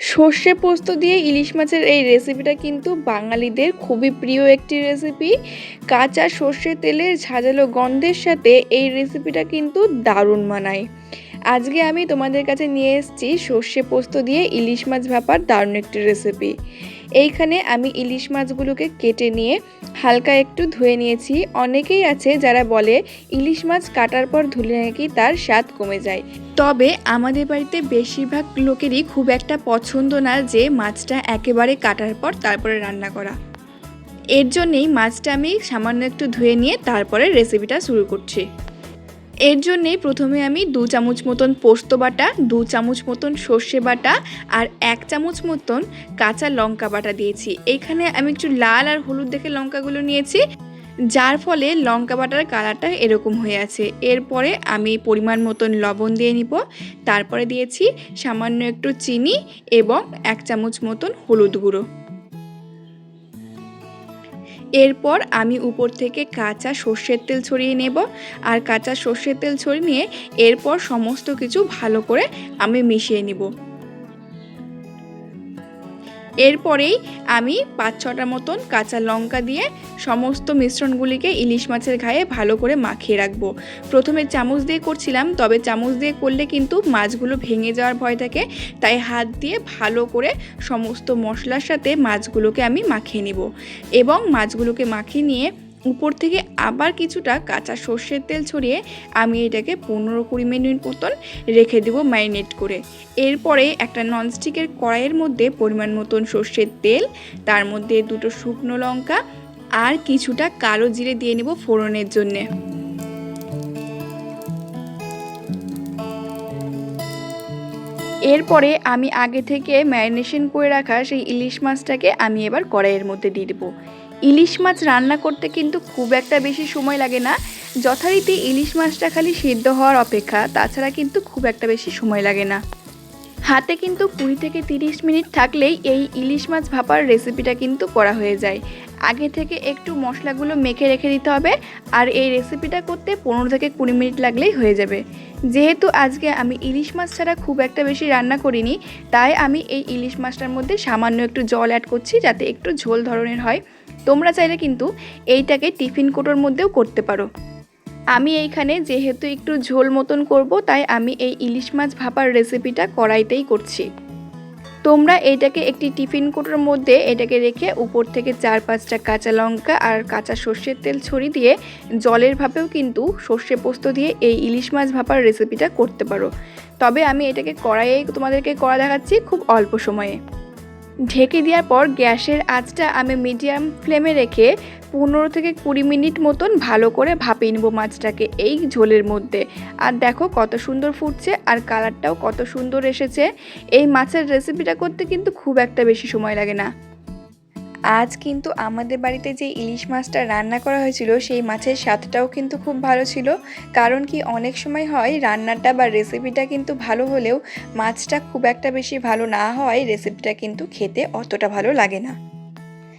সর্ষে পোস্ত দিয়ে ইলিশ মাছের এই রেসিপিটা কিন্তু বাঙালিদের খুবই প্রিয় একটি রেসিপি। কাঁচা সর্ষে তেলের ঝাঁঝালো গন্ধের সাথে এই রেসিপিটা কিন্তু দারুণ মানায়। আজকে আমি তোমাদের কাছে নিয়ে এসেছি সর্ষে পোস্ত দিয়ে ইলিশ মাছ ভাপার দারুণ একটি রেসিপি। এইখানে আমি ইলিশ মাছগুলোকে কেটে নিয়ে হালকা একটু ধুয়ে নিয়েছি। অনেকেই আছে যারা বলে ইলিশ মাছ কাটার পর ধুলে নাকি তার স্বাদ কমে যায়। তবে আমাদের বাড়িতে বেশিরভাগ লোকেরই খুব একটা পছন্দ না যে মাছটা একেবারে কাটার পর তারপরে রান্না করা। এর জন্যেই মাছটা আমি সামান্য একটু ধুয়ে নিয়ে তারপরে রেসিপিটা শুরু করছি। এর জন্যে প্রথমে আমি দু চামচ মতন পোস্ত বাটা, দু চামচ মতন সর্ষে বাটা আর এক চামচ মতন কাঁচা লঙ্কা বাটা দিয়েছি। এখানে আমি একটু লাল আর হলুদ দেখে লঙ্কাগুলো নিয়েছি, যার ফলে লঙ্কা বাটার কালারটা এরকম হয়ে আছে। এরপরে আমি পরিমাণ মতন লবণ দিয়ে নিব, তারপরে দিয়েছি সামান্য একটু চিনি এবং এক চামচ মতন হলুদ গুঁড়ো। এরপর আমি উপর থেকে কাঁচা সর্ষের তেল ছড়িয়ে নেব আর কাঁচা সর্ষের তেল ছড়িয়ে নিয়ে এরপর সমস্ত কিছু ভালো করে আমি মিশিয়ে নিব। এরপরেই আমি পাঁচ ছটা মতন কাঁচা লঙ্কা দিয়ে সমস্ত মিশ্রণগুলিকে ইলিশ মাছের ঘায়ে ভালো করে মাখিয়ে রাখব। প্রথমে চামচ দিয়ে করছিলাম, তবে চামচ দিয়ে করলে কিন্তু মাছগুলো ভেঙে যাওয়ার ভয় থাকে, তাই হাত দিয়ে ভালো করে সমস্ত মশলার সাথে মাছগুলোকে আমি মাখিয়ে নিব। এবং মাছগুলোকে মাখিয়ে নিয়ে উপর থেকে আবার কিছুটা কাঁচা সর্ষের তেল ছড়িয়ে আমি এটাকে পনেরো কুড়ি মিনিট মতন রেখে দেবো ম্যারিনেট করে। এরপরে একটা ননস্টিকের কড়াইয়ের মধ্যে পরিমাণ মতন সর্ষের তেল, তার মধ্যে দুটো শুকনো লঙ্কা আর কিছুটা কালো জিরে দিয়ে নেব ফোড়নের জন্যে। এরপরে আমি আগে থেকে ম্যারিনেশন করে রাখা সেই ইলিশ মাছটাকে আমি এবার কড়াইয়ের মধ্যে দিয়ে দেবো। ইলিশ মাছ রান্না করতে কিন্তু খুব একটা বেশি সময় লাগে না। যথারীতি ইলিশ মাছটা খালি সিদ্ধ হওয়ার অপেক্ষা, তাছাড়া কিন্তু খুব একটা বেশি সময় লাগে না। হাতে কিন্তু কুড়ি থেকে তিরিশ মিনিট থাকলেই এই ইলিশ মাছ ভাপার রেসিপিটা কিন্তু করা হয়ে যায়। আগে থেকে একটু মশলাগুলো মেখে রেখে দিতে হবে, আর এই রেসিপিটা করতে পনেরো থেকে কুড়ি মিনিট লাগলেই হয়ে যাবে। যেহেতু আজকে আমি ইলিশ মাছ ছাড়া খুব একটা বেশি রান্না করিনি, তাই আমি এই ইলিশ মাছটার মধ্যে সামান্য একটু জল অ্যাড করছি যাতে একটু ঝোল ধরনের হয়। তোমরা চাইলে কিন্তু এইটাকে টিফিন কোটোর মধ্যেও করতে পারো। আমি এইখানে যেহেতু একটু ঝোল মতন করব, তাই আমি এই ইলিশ মাছ ভাপার রেসিপিটা কড়াইতেই করছি। তোমরা এইটাকে একটি টিফিন কোটোর মধ্যে এটাকে রেখে উপর থেকে চার পাঁচটা কাঁচা লঙ্কা আর কাঁচা সর্ষের তেল ছড়িয়ে দিয়ে জলের ভাপেও কিন্তু সর্ষে পোস্ত দিয়ে এই ইলিশ মাছ ভাপার রেসিপিটা করতে পারো। তবে আমি এটাকে কড়াইয়ে তোমাদেরকে করা দেখাচ্ছি খুব অল্প সময়ে। ঢেকে দেওয়ার পর গ্যাসের আঁচটা আমি মিডিয়াম ফ্লেমে রেখে পনেরো থেকে কুড়ি মিনিট মতন ভালো করে ভাপিয়ে নেব মাছটাকে এই ঝোলের মধ্যে। আর দেখো কত সুন্দর ফুটছে আর কালারটাও কত সুন্দর এসেছে। এই মাছের রেসিপিটা করতে কিন্তু খুব একটা বেশি সময় লাগে না। আজ কিন্তু আমাদের বাড়িতে যে ইলিশ মাছটা রান্না করা হয়েছিল, সেই মাছের স্বাদটাও কিন্তু খুব ভালো ছিল। কারণ কি অনেক সময় হয় রান্নাটা বা রেসিপিটা কিন্তু ভালো হলেও মাছটা খুব একটা বেশি ভালো না হওয়ায় রেসিপিটা কিন্তু খেতে অতটা ভালো লাগে না।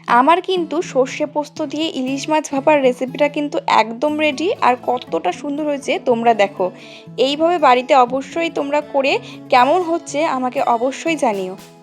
আমার কিন্তু সর্ষে পোস্ত দিয়ে ইলিশ মাছ ভাপার রেসিপিটা কিন্তু একদম রেডি আর কতটা সুন্দর হয়েছে তোমরা দেখো। এইভাবে বাড়িতে অবশ্যই তোমরা করে কেমন হচ্ছে আমাকে অবশ্যই জানিও।